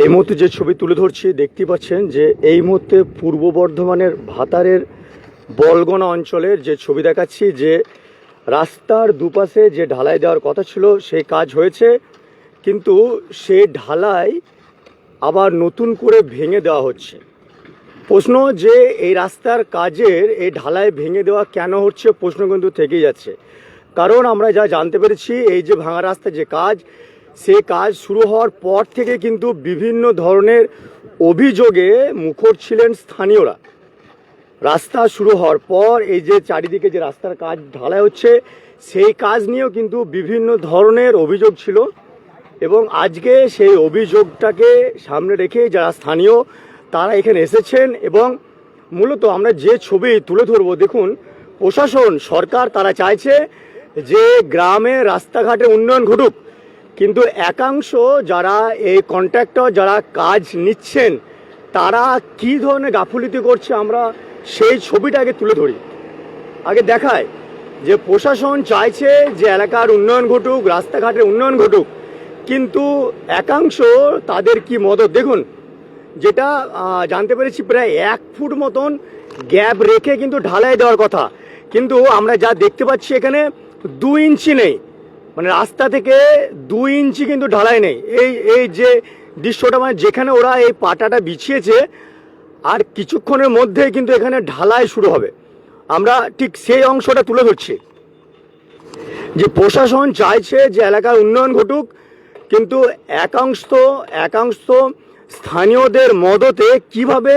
এই মুহূর্তে যে ছবি তুলে ধরছি দেখতে পাচ্ছেন যে এই মুহূর্তে পূর্ব বর্ধমানের ভাতারের বলগোনা অঞ্চলের যে ছবি দেখাচ্ছি, যে রাস্তার দুপাশে যে ঢালাই দেওয়ার কথা ছিল, সেই কাজ হয়েছে। কিন্তু সে ঢালাই আবার নতুন করে ভেঙে দেওয়া হচ্ছে। প্রশ্ন যে এই রাস্তার কাজের এই ঢালাই ভেঙে দেওয়া কেন হচ্ছে, প্রশ্ন কিন্তু থেকেই যাচ্ছে। কারণ আমরা যা জানতে পেরেছি, এই যে ভাঙা রাস্তার যে কাজ সে কাজ শুরু হওয়ার পর থেকে কিন্তু বিভিন্ন ধরনের অভিযোগে মুখর ছিলেন স্থানীয়রা। রাস্তা শুরু হওয়ার পর এই যে চারিদিকে যে রাস্তার কাজ ঢালাই হচ্ছে, সেই কাজ নিয়েও কিন্তু বিভিন্ন ধরনের অভিযোগ ছিল এবং আজকে সেই অভিযোগটাকে সামনে রেখে যারা স্থানীয়, তারা এখানে এসেছেন এবং মূলত আমরা যে ছবি তুলে ধরবো, দেখুন, প্রশাসন, সরকার তারা চাইছে যে গ্রামে রাস্তাঘাটে উন্নয়ন ঘটুক। কিন্তু একাংশ যারা এই কন্ট্রাক্টর যারা কাজ নিচ্ছেন, তারা কি ধরনের গাফুলিতি করছে আমরা সেই ছবিটা আগে তুলে ধরি। আগে দেখায় যে প্রশাসন চাইছে যে এলাকার উন্নয়ন ঘটুক, রাস্তাঘাটের উন্নয়ন ঘটুক, কিন্তু একাংশ তাদের কি মদত? দেখুন, যেটা জানতে পেরেছি প্রায় এক ফুট মতন গ্যাপ রেখে কিন্তু ঢালাই দেওয়ার কথা। কিন্তু আমরা যা দেখতে পাচ্ছি এখানে, দু ইঞ্চি নেই। মানে রাস্তা থেকে দুই ইঞ্চি কিন্তু ঢালাই নেই। এই এই যে দৃশ্যটা মানে যেখানে ওরা এই পাটাটা বিছিয়েছে, আর কিছুক্ষণের মধ্যেই কিন্তু এখানে ঢালাই শুরু হবে। আমরা ঠিক সেই অংশটা তুলে ধরছি। যে প্রশাসন চাইছে যে এলাকার উন্নয়ন ঘটুক, কিন্তু একাংশ একাংশ স্থানীয়দের মদতে কীভাবে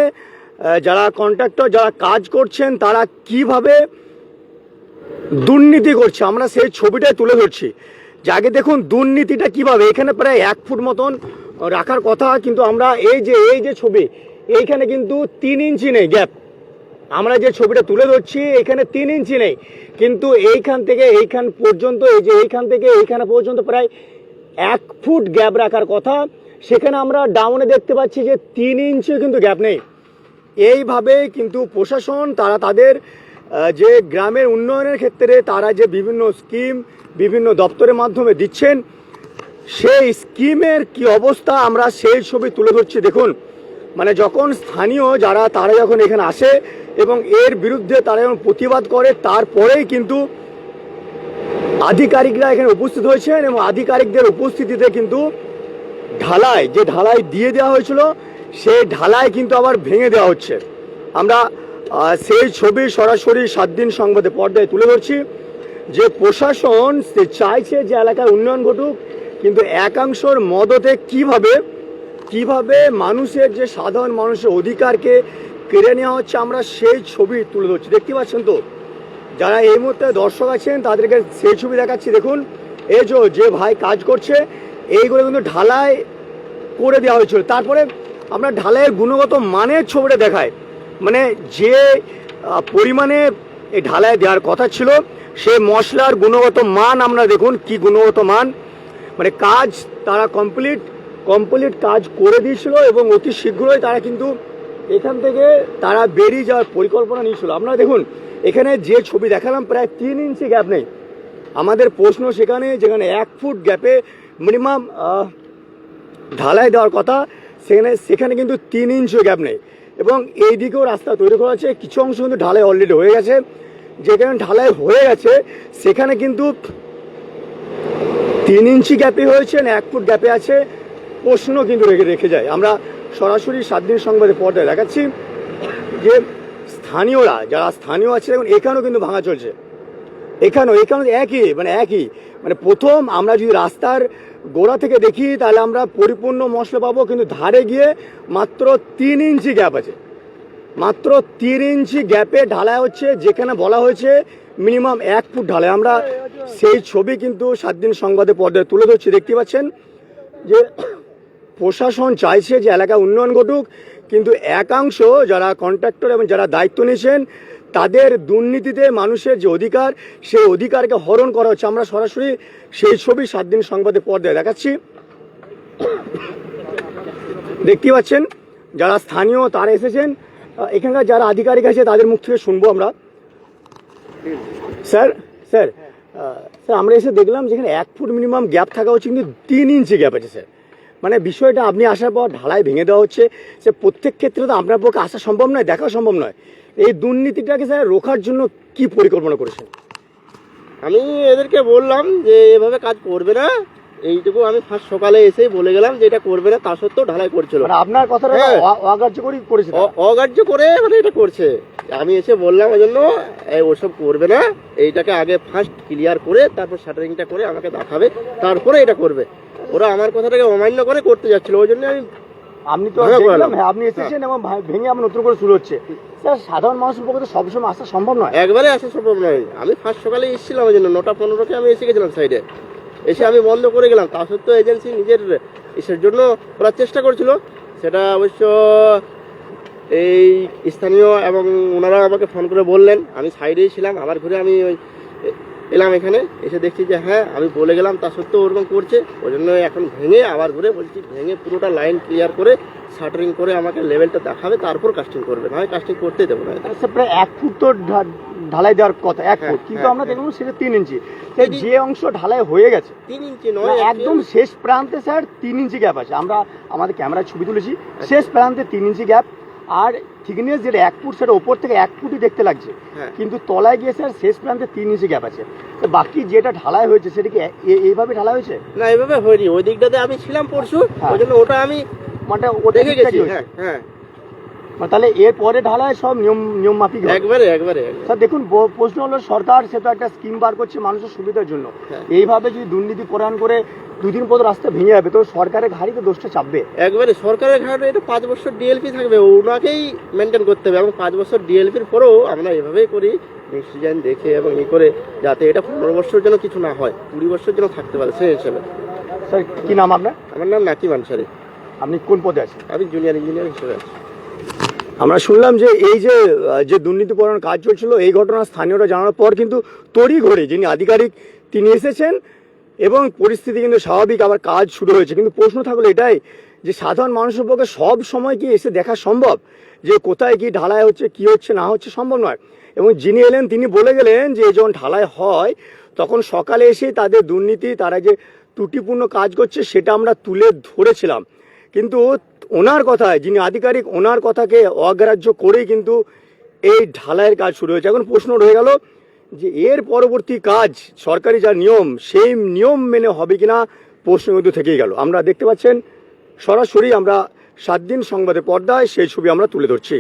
যারা কন্ট্রাক্টর যারা কাজ করছেন, তারা কীভাবে দুর্নীতি করছে। আমরা সেই ছবিটাই তুলে ধরছি। যে আগে দেখুন, দুর্নীতিটা কীভাবে? এখানে প্রায় এক ফুট মতন রাখার কথা, কিন্তু আমরা এই যে এই যে ছবি, এইখানে কিন্তু তিন ইঞ্চি নেই গ্যাপ। আমরা যে ছবিটা তুলে ধরছি, এখানে তিন ইঞ্চি নেই। কিন্তু এইখান থেকে, এইখান পর্যন্ত, এই যে এইখান থেকে, এইখানে পর্যন্ত প্রায় এক ফুট গ্যাপ রাখার কথা। সেখানে আমরা ডাউনে দেখতে পাচ্ছি যে তিন ইঞ্চিও কিন্তু গ্যাপ নেই। এইভাবে কিন্তু প্রশাসন, তারা তাদের যে গ্রামের উন্নয়নের ক্ষেত্রে তারা যে বিভিন্ন স্কিম বিভিন্ন দপ্তরের মাধ্যমে দিচ্ছেন, সেই স্কিমের কি অবস্থা আমরা সেই ছবি তুলে ধরছি। দেখুন মানে যখন স্থানীয় যারা, তারা যখন এখানে আসে এবং এর বিরুদ্ধে তারা যখন প্রতিবাদ করে, তারপরেই কিন্তু আধিকারিকরা এখানে উপস্থিত হয়েছেন এবং আধিকারিকদের উপস্থিতিতে কিন্তু ঢালাই, যে ঢালাই দিয়ে দেওয়া হয়েছিল, সেই ঢালাই কিন্তু আবার ভেঙে দেওয়া হচ্ছে। আমরা সেই ছবি সরাসরি সাত দিন সংবাদে পর্দায় তুলে ধরছি। যে প্রশাসন, সে চাইছে যে এলাকার উন্নয়ন ঘটুক, কিন্তু একাংশর মদতে কীভাবে কীভাবে মানুষের যে সাধারণ মানুষের অধিকারকে কেড়ে নেওয়া হচ্ছে, আমরা সেই ছবি তুলে ধরছি। দেখতে পাচ্ছেন তো? যারা এই মুহূর্তে দর্শক আছেন, তাদেরকে সেই ছবি দেখাচ্ছি। দেখুন, এই যে যে ভাই কাজ করছে, এইগুলো কিন্তু ঢালাই করে দেওয়া হয়েছিল। তারপরে আমরা ঢালাইয়ের গুণগত মানের ছবিটা দেখাই। মানে যে পরিমাণে এই ঢালাই দেওয়ার কথা ছিল, সে মশলার গুণগত মান আমরা দেখুন কি গুণগত মান। মানে কাজ তারা কমপ্লিট কমপ্লিট কাজ করে দিয়েছিল এবং অতি শীঘ্রই তারা কিন্তু এখান থেকে তারা বেরিয়ে যাওয়ার পরিকল্পনা নিয়েছিল। আপনারা দেখুন, এখানে যে ছবি দেখালাম প্রায় তিন ইঞ্চি গ্যাপ নেই। আমাদের প্রশ্ন সেখানে, যেখানে এক ফুট গ্যাপে মিনিমাম ঢালাই দেওয়ার কথা, সেখানে সেখানে কিন্তু তিন ইঞ্চিও গ্যাপ নেই। এবং এই দিকেও রাস্তা তৈরি করা আছে কিছু অংশ কিন্তু ঢালাই অলরেডি হয়ে গেছে। যেখানে ঢালাই হয়ে গেছে, সেখানে কিন্তু তিন ইঞ্চি গ্যাপে হয়েছে না এক ফুট গ্যাপে আছে। প্রশ্ন কিন্তু রেখে রেখে যায়। আমরা সরাসরি সাত দিন সংবাদে পর্দায় দেখাচ্ছি যে স্থানীয়রা, যারা স্থানীয় আছে, দেখুন, এখানেও কিন্তু ভাঙা চলছে। এখানেও এখানেও একই মানে একই। মানে প্রথম আমরা যদি রাস্তার গোড়া থেকে দেখি, তাহলে আমরা পরিপূর্ণ মশলা পাবো, কিন্তু ধারে গিয়ে মাত্র তিন ইঞ্চি গ্যাপ আছে। মাত্র তিন ইঞ্চি গ্যাপে ঢালাই হচ্ছে, যেখানে বলা হয়েছে মিনিমাম এক ফুট ঢালাই। আমরা সেই ছবি কিন্তু সাত দিন সংবাদে পর্দায় তুলে ধরছি, দেখতে পাচ্ছেন যে প্রশাসন চাইছে যে এলাকা উন্নয়ন ঘটুক, কিন্তু একাংশ যারা কন্ট্রাক্টর এবং যারা দায়িত্ব নিয়েছেন তাদের দুর্নীতিতে মানুষের যে অধিকার, সেই অধিকারকে হরণ করা হচ্ছে। আমরা সরাসরি সেই ছবি সাত দিন সংবাদে পর্দায় দেখাচ্ছি। দেখতে পাচ্ছেন, যারা স্থানীয় তারা এসেছেন। এখানকার যারা আধিকারিক আছে, তাদের মুখ থেকে শুনব আমরা। স্যার স্যার স্যার, আমরা এসে দেখলাম যেখানে এক ফুট মিনিমাম গ্যাপ থাকা হচ্ছে, কিন্তু তিন ইঞ্চি গ্যাপ আছে, স্যার। মানে বিষয়টা আপনি আসার পর ঢালাই ভেঙে দেওয়া হচ্ছে। সে প্রত্যেক ক্ষেত্রে তো আপনার পক্ষে আসা সম্ভব নয়, দেখা সম্ভব নয়। এই দুর্নীতিটাকে স্যার রোখার জন্য কি পরিকল্পনা করেছেন? আমি এদেরকে বললাম যে এভাবে কাজ করবে না। এইটুকু আমি ফার্স্ট সকালে এসেই বলে গেলাম যে এটা করবে না তা সত্ত্বেও ঢালাই করছিল। মানে আপনার কথাটা হ্যাঁ। অ- করেছে তারা। অ- অগ্রাহ্য করে মানে এটা করছে। আমি এসে বললাম ওই জন্য এই ওসব করবে না। এইটাকে আগে ফার্স্ট ক্লিয়ার করে তারপর শাটারিংটা করে আমাকে দেখাবে তারপরে এটা করবে। ওরা আমার কথাটাকে অমান্য করে করতে যাচ্ছিল। ওই জন্য আমি আপনি তো দেখলাম হ্যাঁ আপনি এসেছেন এবং ভা- ভেঙে আমার নতুন করে শুরু হচ্ছে। স্যার সাধারণ মানুষের পক্ষে তো সবসময় আসা সম্ভব নয়। একবারে আসা সম্ভব নয়। আমি ফার্স্ট সকালে এসেছিলাম ওই জন্য নটা পনেরোকে আমি এসে গেছিলাম সাইডে এসে আমি বন্ধ করে গেলাম। তা সত্ত্বেও এজেন্সি নিজের ইসের জন্য করার চেষ্টা করছিল। সেটা অবশ্য এই স্থানীয় এবং ওনারা আমাকে ফোন করে বললেন। আমি সাইডেই ছিলাম আবার ঘুরে আমি ওই এলাম এখানে এসে দেখছি যে হ্যাঁ আমি বলে গেলাম তা সত্ত্বেও ওরকম করছে। ওই জন্য এখন ভেঙে আবার ঘুরে বলছি ভেঙে পুরোটা লাইন ক্লিয়ার করে শাটারিং করে আমাকে লেভেলটা দেখাবে তারপর কাস্টিং করবে। না হয় কাস্টিং করতেই দেবো না স্যার, প্রায় এক ফুট তো ঢালাই দেওয়ার কথা এক হ্যাঁ, ফুট। কিন্তু হ্যাঁ, আমরা হ্যাঁ। দেখলাম সেটা তিন ইঞ্চি। যে অংশ ঢালাই হয়ে গেছে তিন ইঞ্চি নয় একদম শেষ প্রান্তে স্যার তিন ইঞ্চি গ্যাপ আছে। আমরা আমাদের ক্যামেরায় ছবি তুলেছি শেষ প্রান্তে তিন ইঞ্চি গ্যাপ আর থিকনেস যেটা এক ফুট সেটা ওপর থেকে এক ফুটই দেখতে লাগছে। হ্যাঁ। কিন্তু তলায় গিয়ে স্যার শেষ প্রান্তে তিন ইঞ্চি গ্যাপ আছে। তো বাকি যেটা ঢালাই হয়েছে সেটা কি এইভাবে ঢালাই হয়েছে? না এইভাবে হয়নি। ওই দিকটাতে আমি ছিলাম পরশু হ্যাঁ। ওই জন্য ওটা আমি মানে ওটা দেখে গেছি হ্যাঁ হ্যাঁ। তাহলে এর পরে ঢালাই সব নিয়ম নিয়ম মাফিক একবারে একবারে। স্যার দেখুন প্রশ্ন হলো সরকার সে তো একটা স্কিম বার করছে মানুষের সুবিধার জন্য। হ্যাঁ। এইভাবে যদি দুর্নীতি প্রদান করে দুদিন পর রাস্তা ভেঙে যাবে তো সরকারের ঘাড়ি তো দোষটা চাপবে। একবারে সরকারের ঘাটে এটা পাঁচ বছর ডিএলপি থাকবে ওনাকেই মেনটেন করতে হবে। এবং পাঁচ বছর ডিএলপির পরেও আমরা এভাবেই করি নেক্সট দেখে এবং ই করে যাতে এটা পনেরো বছর যেন কিছু না হয় কুড়ি বছর যেন থাকতে পারে সেই হিসেবে। স্যার কি নাম আপনার? আমার নাম নাকি মানসারি। আপনি কোন পদে আছেন? আমি জুনিয়র ইঞ্জিনিয়ার হিসেবে আছি। আমরা শুনলাম যে এই যে যে দুর্নীতিপরণ কাজ চলছিল, এই ঘটনা স্থানীয়রা জানানোর পর কিন্তু তড়ি ঘড়ি যিনি আধিকারিক তিনি এসেছেন এবং পরিস্থিতি কিন্তু স্বাভাবিক, আবার কাজ শুরু হয়েছে। কিন্তু প্রশ্ন থাকল এটাই যে, সাধারণ মানুষের পক্ষে সব সময় কি এসে দেখা সম্ভব? যে কোথায় কি ঢালাই হচ্ছে, কি হচ্ছে, না হচ্ছে সম্ভব নয়। এবং যিনি এলেন, তিনি বলে গেলেন যে যখন ঢালাই হয়, তখন সকালে এসে তাদের দুর্নীতি, তারা যে ত্রুটিপূর্ণ কাজ করছে, সেটা আমরা তুলে ধরেছিলাম। কিন্তু ওনার কথায়, যিনি আধিকারিক, ওনার কথাকে অগ্রাহ্য করেই কিন্তু এই ঢালাইয়ের কাজ শুরু হয়েছে। এখন প্রশ্ন রয়ে গেল যে এর পরবর্তী কাজ, সরকারি যা নিয়ম, সেই নিয়ম মেনে হবে কিনা প্রশ্ন কিন্তু থেকেই গেল। আমরা দেখতে পাচ্ছেন, সরাসরি আমরা সাত দিন সংবাদে পর্দায় সেই ছবি আমরা তুলে ধরছি।